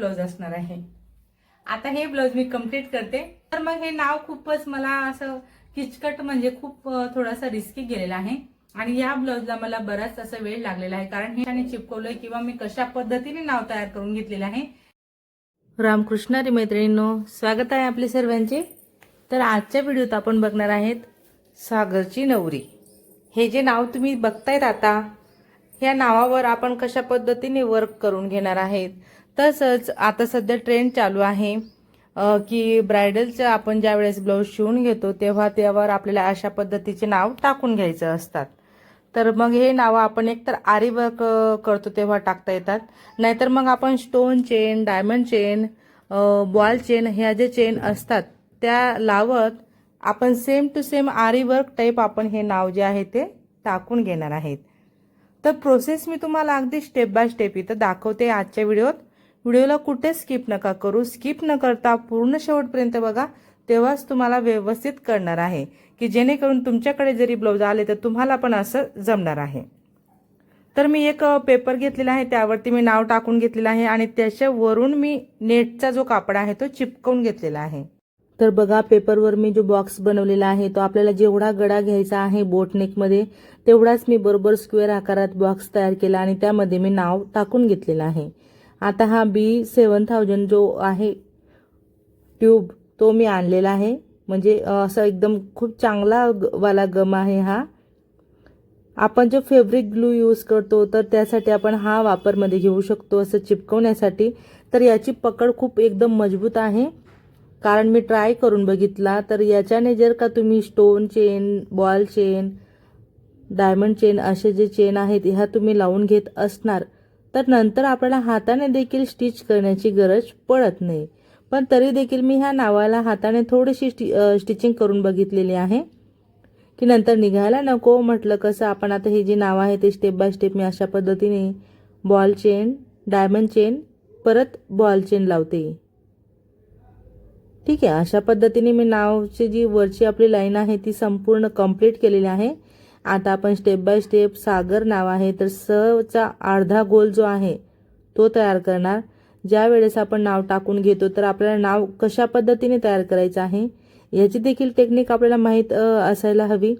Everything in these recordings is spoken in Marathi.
ब्लाऊज असणार आहे. आता हे ब्लाऊज मी कंप्लीट करते. तर मग हे नाव खूपच मला असं किचकट म्हणजे खूप थोडासा रिस्की गेलेला आहे. आणि या ब्लाऊजला मला बराच असा वेळ लागलेला आहे. कारण हे आणि चिपकवलंय किंवा मी कशा पद्धतीने नाव तयार करून घेतलेलं आहे. रामकृष्णारी मैत्रिणींनो स्वागत आहे आपले सर्वांचे. तर आजच्या व्हिडिओत आपण बघणार आहेत सागरची नवरी. हे जे नाव तुम्ही बघतायत आता ह्या नावावर आपण कशा पद्धतीने वर्क करून घेणार आहेत? तसंच आता सध्या ट्रेंड चालू आहे की ब्रायडलचं आपण ज्या वेळेस ब्लाऊज शिवून घेतो तेव्हा त्यावर आपल्याला अशा पद्धतीचे नाव टाकून घ्यायचं असतात. तर मग हे नावं आपण एकतर आरी वर्क करतो तेव्हा टाकता येतात. नाहीतर मग आपण stone chain diamond chain ball chain ह्या जे चेन असतात त्या लावत आपण सेम टू सेम आरी वर्क टाईप आपण हे नाव जे आहे ते टाकून घेणार आहेत. तर प्रोसेस मी तुम्हाला अगदी स्टेप बाय स्टेप इथं दाखवते आजच्या व्हिडिओत व्हिडिओला कुठे स्किप नका करू. स्किप न करता पूर्ण शेवटपर्यंत बघा. तेव्हाच तुम्हाला व्यवस्थित करणार आहे की जेणेकरून तुमच्याकडे जरी ब्लाऊज आले तर तुम्हाला पण असं जमणार आहे. तर मी एक पेपर घेतलेला आहे. त्यावरती मी नाव टाकून घेतलेलं आहे आणि त्याच्यावरून मी नेटचा जो कापड आहे तो चिपकवून घेतलेला आहे. तर बघा पेपरवर मी जो बॉक्स बनवलेला आहे तो आपल्याला जेवढा गडा घ्यायचा आहे बोटनेकमध्ये तेवढाच मी बरोबर स्क्वेअर आकारात बॉक्स तयार केला आणि त्यामध्ये मी नाव टाकून घेतलेलं आहे. आता हा बी सेवन थाउजंड जो आहे ट्यूब तो मी आणलेला आहे. म्हणजे असं एकदम खूप चांगला वाला गम आहे हा. आपण जो फेब्रिक ग्लू यूज करतो तर त्यासाठी आपण हा वापरमध्ये घेऊ शकतो असं चिपकवण्यासाठी. तर याची पकड खूप एकदम मजबूत आहे. कारण मी ट्राय करून बघितला तर याच्याने जर का तुम्ही stone chain ball chain diamond chain असे जे चेन आहेत ह्या तुम्ही लावून घेत असणार तर नंतर आपल्याला हाताने देखील स्टिच करण्याची गरज पडत नाही. पण तरी देखील मी ह्या नावाला हाताने थोडीशी स्टि स्टिचिंग करून बघितलेली आहे. की नंतर निघायला नको म्हटलं कसं आपण आता हे जे नाव आहे ते स्टेप बाय स्टेप मी अशा पद्धतीने बॉल चेन डायमंड चेन परत बॉल चेन लावते. ठीक आहे अशा पद्धतीने मी नावची जी वरची आपली लाईन आहे ती संपूर्ण कंप्लीट केलेली आहे. आता आपण स्टेप बाय स्टेप सागर नाव आहे तर सचा अर्धा गोल जो आहे तो तयार करणार. ज्या वेळेस आपण नाव टाकून घेतो तर आपल्याला नाव कशा पद्धतीने तयार करायचं आहे याची देखील टेक्निक आपल्याला माहीत असायला हवी.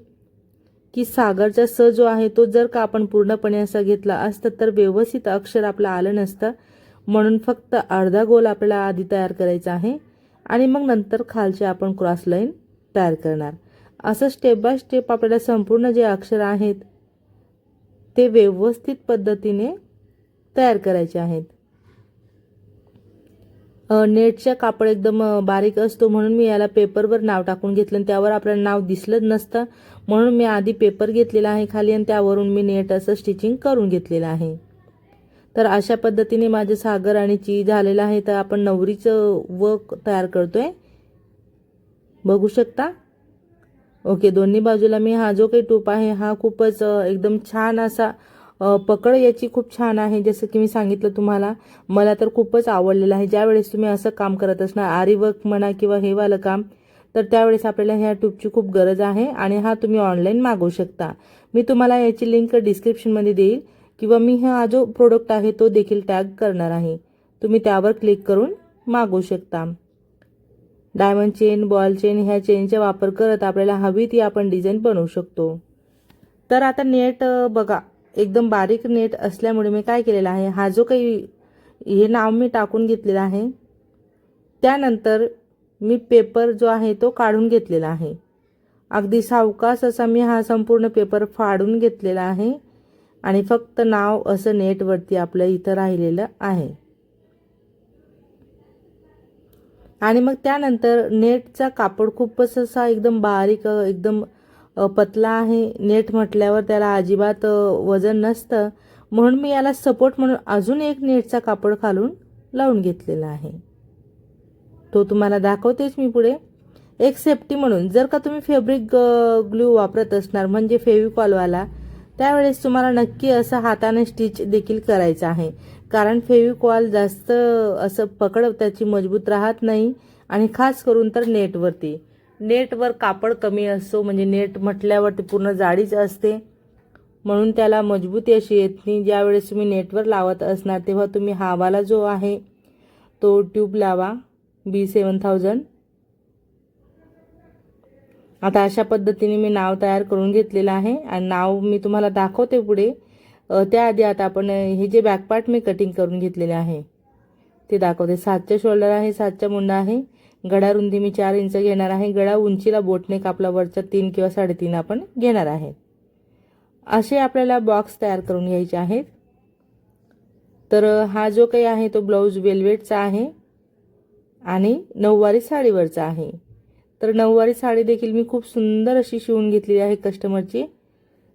की सागरचा स जो आहे तो जर का आपण पूर्णपणे असा घेतला असता तर व्यवस्थित अक्षर आपलं आलं नसतं. म्हणून फक्त अर्धा गोल आपल्याला आधी तयार करायचा आहे. आणि मग नंतर खालचे आपण क्रॉस लाईन तयार करणार. असं स्टेप बाय स्टेप आपल्याला संपूर्ण जे अक्षर आहेत ते व्यवस्थित पद्धतीने तयार करायचे आहेत. नेटचा कापड एकदम बारीक असतो म्हणून मी याला पेपरवर नाव टाकून घेतलं आणि त्यावर आपल्याला नाव दिसलंच नसतं. म्हणून मी आधी पेपर घेतलेला आहे खाली आणि त्यावरून मी नेट असं स्टिचिंग करून घेतलेलं आहे. तर अशा पद्धतीने माझे सागर आणि ची झालेलं आहे तर आपण नवरीचं वक तयार करतोय. बघू शकता? ओके दोन्ही बाजूला मी हा जो काही टूप आहे हा खूपच एकदम छान असा पकड याची खूप छान आहे जसं की मी सांगितलं तुम्हाला. मला तर खूपच आवडलेलं आहे. ज्यावेळेस तुम्ही असं काम करत असणार आरी वर्क म्हणा किंवा हे वालं काम तर त्यावेळेस आपल्याला ह्या ट्यूबची खूप गरज आहे आणि हा तुम्ही ऑनलाईन मागवू शकता. मी तुम्हाला याची लिंक डिस्क्रिप्शनमध्ये देईल किंवा मी हा जो प्रोडक्ट आहे तो देखील टॅग करणार आहे. तुम्ही त्यावर क्लिक करून मागवू शकता. डायमंड चेन बॉल चेन ह्या चेनचा वापर करत आपल्याला हवी ती आपण डिझाईन बनवू शकतो. तर आता नेट बघा एकदम बारीक नेट असल्यामुळे मी काय केलेलं आहे हा जो काही हे नाव मी टाकून घेतलेला आहे त्यानंतर मी पेपर जो आहे तो काढून घेतलेला आहे. अगदी सावकाश असा मी हा संपूर्ण पेपर फाडून घेतलेला आहे आणि फक्त नाव असं नेटवरती आपलं इथं राहिलेलं आहे. आणि मग त्यानंतर नेटचा कापड खूपच असा एकदम बारीक एकदम पतला आहे. नेट म्हटल्यावर त्याला अजिबात वजन नसतं. म्हणून मी याला सपोर्ट म्हणून अजून एक नेटचा कापड खालून लावून घेतलेला आहे. तो तुम्हाला दाखवतेच मी पुढे. एक सेफ्टी म्हणून जर का तुम्ही फेब्रिक ग्लू वापरत असणार म्हणजे फेविकॉलवाला त्यावेळेस तुम्हाला नक्की असं हाताने स्टिच देखील करायचं आहे. कारण फेविकॉल जास्त असं पकड त्याची मजबूत राहत नाही आणि खास करून तर नेटवरती. नेटवर कापड कमी असतो म्हणजे नेट म्हटल्यावरती पूर्ण जाडीच असते. म्हणून त्याला मजबूती अशी येत नाही. ज्यावेळेस तुम्ही नेटवर लावत असणार तेव्हा तुम्ही हावाला जो आहे तो ट्यूब लावा. बी सेवन थाउजंड आता अशा पद्धतीने मी नाव तयार करून घेतलेलं आहे. आणि नाव मी तुम्हाला दाखवते पुढे. त्याआधी आता आपण हे जे बॅकपार्ट मी कटिंग करून घेतलेले आहे ते दाखवते. सातच्या शोल्डर आहे सातच्या मुंडा आहे गडा रुंदी मी चार इंच घेणार आहे गळा उंचीला बोटने कापला वरच्या तीन किंवा साडेतीन आपण घेणार आहे. असे आपल्याला बॉक्स तयार करून घ्यायचे आहेत. तर हा जो काही आहे तो ब्लाऊज वेल्वेटचा आहे आणि नऊवारी साडीवरचा आहे. तर नऊवारी साडी देखील मी खूप सुंदर अशी शिवून घेतलेली आहे कस्टमरची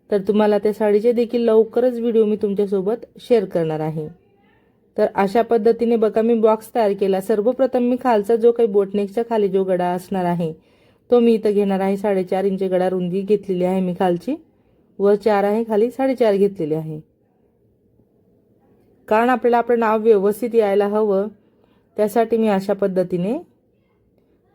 तर तुम्हाला त्या साडीचे देखील लवकरच व्हिडिओ मी तुमच्यासोबत शेअर करणार आहे. तर अशा पद्धतीने बघा मी बॉक्स तयार केला. सर्वप्रथम मी खालचा जो काही बोटनेकच्या खाली जो गडा असणार आहे तो मी इथं घेणार आहे. साडेचार इंच गडा रुंदी घेतलेली आहे मी खालची. वर चार आहे खाली साडेचार घेतलेली आहे. कारण आपल्याला आपलं नाव व्यवस्थित यायला हवं त्यासाठी मी अशा पद्धतीने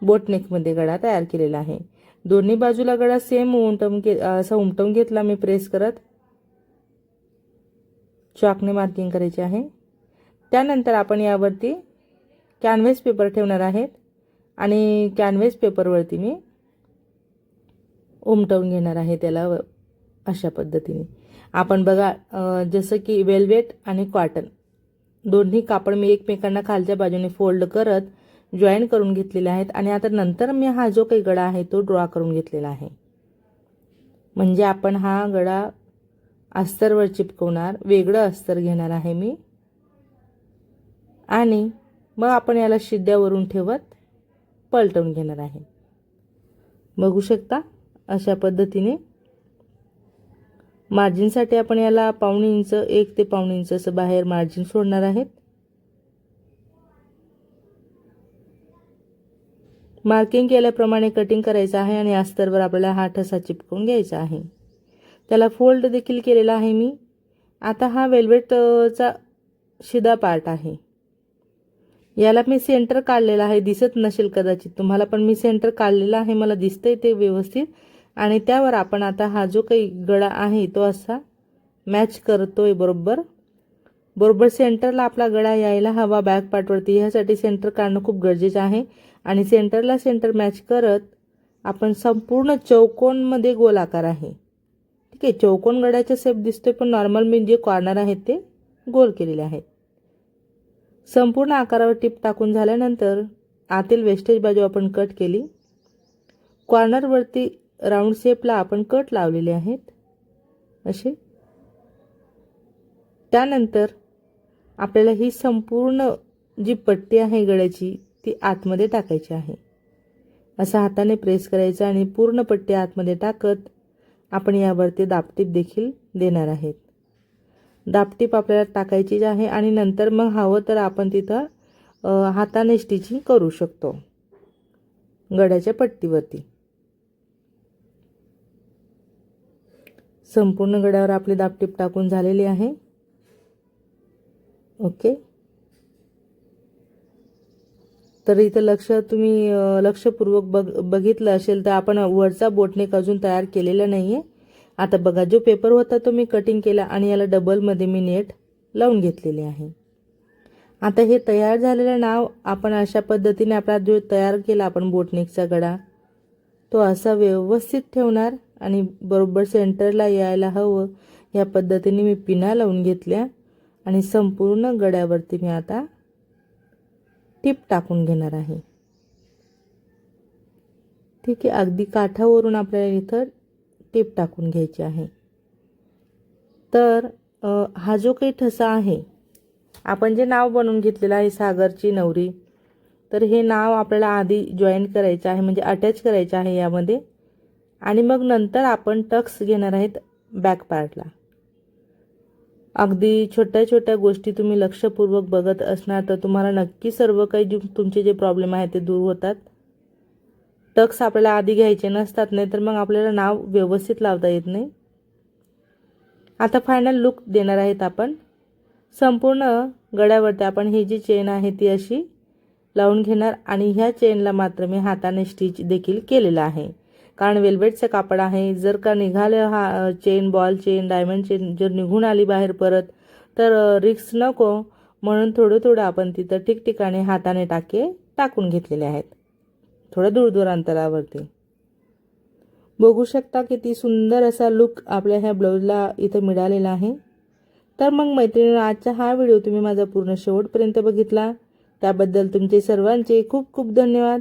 बोटनेकमध्ये गळा तयार केलेला आहे. दोन्ही बाजूला गळा सेम उमटवून घे असा उमटवून घेतला मी प्रेस करत. चॉकने मार्किंग करायची आहे. त्यानंतर आपण यावरती कॅनव्हेस पेपर ठेवणार आहेत. आणि कॅनव्हेस पेपरवरती मी उमटवून घेणार आहे त्याला व- अशा पद्धतीने. आपण बघा जसं की वेल्वेट आणि कॉटन दोन्ही कापड मी एकमेकांना खालच्या बाजूने फोल्ड करत जॉईन करून घेतलेले आहेत आणि आता नंतर मी हा जो काही गळा आहे तो ड्रॉ करून घेतलेला आहे. म्हणजे आपण हा गळा अस्तरवर चिपकवणार वेगळं अस्तर घेणार आहे मी. आणि मग आपण याला शिद्द्यावरून ठेवत पलटवून घेणार आहे. बघू शकता अशा पद्धतीने. मार्जिनसाठी आपण याला पाऊण इंच एक ते पाऊण इंच असं बाहेर मार्जिन सोडणार आहेत. मार्किंग केल्याप्रमाणे कटिंग करायचं आहे आणि अस्तरवर आपल्याला हा ठसा चिपकून घ्यायचा आहे. त्याला फोल्ड देखील केलेला आहे मी. आता हा वेल्वेटचा शिदा पार्ट आहे. याला मी सेंटर काढलेला आहे. दिसत नसेल कदाचित. तुम्हाला पण मी सेंटर काढलेला आहे. मला दिसतंय ते व्यवस्थित. आणि त्यावर आपण आता हा जो काही गळा आहे तो असा मॅच करतोय बरोबर. बरोबर सेंटरला आपला गळा यायला हवा. बॅक पार्टवरती. ह्यासाठी सेंटर काढणं खूप गरजेचं आहे. आणि सेंटरला सेंटर मॅच करत आपण संपूर्ण चौकोनमध्ये गोलाकार आहे. ठीक आहे चौकोन गडाच्या शेप दिसतोय पण नॉर्मल मी जे कॉर्नर आहेत ते गोल केलेले आहेत. संपूर्ण आकारावर टिप टाकून झाल्यानंतर आतील वेस्टेज बाजू आपण कट केली. कॉर्नरवरती राऊंड शेपला आपण कट लावलेले आहेत. असे. त्यानंतर आपल्याला ही संपूर्ण जी पट्टी आहे गळ्याची ती आतमध्ये टाकायची आहे. असं हाताने प्रेस करायचा आणि पूर्ण पट्टी आतमध्ये टाकत आपण यावरती दापटीप देखील देणार आहेत. दापटीप आपल्याला टाकायचीच आहे आणि नंतर मग हवं तर आपण तिथं हाताने स्टिचिंग करू शकतो. गड्याच्या पट्टीवरती. संपूर्ण गड्यावर आपली दापटीप टाकून झालेली आहे. ओके. तर इथं लक्ष तुम्ही लक्षपूर्वक बघ बघितलं असेल तर आपण वरचा बोटनेक अजून तयार केलेला नाही आहे आता बघा जो पेपर होता तो मी कटिंग केला आणि याला डबलमध्ये मी नेट लावून घेतलेले आहे. आता हे तयार झालेलं नाव आपण अशा पद्धतीने आपला जो तयार केला आपण बोटनेकचा गडा तो असा व्यवस्थित ठेवणार आणि बरोबर सेंटरला यायला हवं. या पद्धतीने मी पिना लावून घेतल्या आणि संपूर्ण गड्यावरती मी आता टिप टाकून घेणार आहे. ठीक आहे अगदी काठावरून आपल्याला इथं टिप टाकून घ्यायची आहे. तर हा जो काही ठसा आहे आपण जे नाव बनवून घेतलेलं आहे सागरची नवरी तर हे नाव आपल्याला आधी जॉईन करायचं आहे म्हणजे अटॅच करायचं आहे यामध्ये. आणि मग नंतर आपण टक्स घेणार आहेत बॅक पार्टला अगदी छोट्या छोट्या गोष्टी तुम्ही लक्षपूर्वक बघत असणार तर तुम्हाला नक्की सर्व काही जे तुमचे जे प्रॉब्लेम आहेत ते दूर होतात. टक्स आपल्याला आधी घ्यायचे नसतात नाही तर मग आपल्याला नाव व्यवस्थित लावता येत नाही. आता फायनल लुक देणार आहेत आपण. संपूर्ण गळ्यावरती आपण ही जी चेन आहे ती अशी लावून घेणार आणि ह्या चेनला मात्र मी हाताने स्टिच देखील केलेलं आहे. कारण वेल्वेटचं कापड आहे. जर का निघालं हा chain ball chain diamond chain जर निघून आली बाहेर परत तर रिक्स नको. म्हणून थोडं थोडं आपण तिथं ठिकठिकाणी हाताने टाके टाकून घेतलेले आहेत. थोडं दूरदूर अंतरावरती. बघू शकता किती सुंदर असा लुक आपल्या ह्या ब्लाऊजला इथं मिळालेला आहे. तर मग मैत्रिणी आजचा हा व्हिडिओ तुम्ही माझा पूर्ण शेवटपर्यंत बघितला. त्याबद्दल तुमचे सर्वांचे खूप खूप धन्यवाद.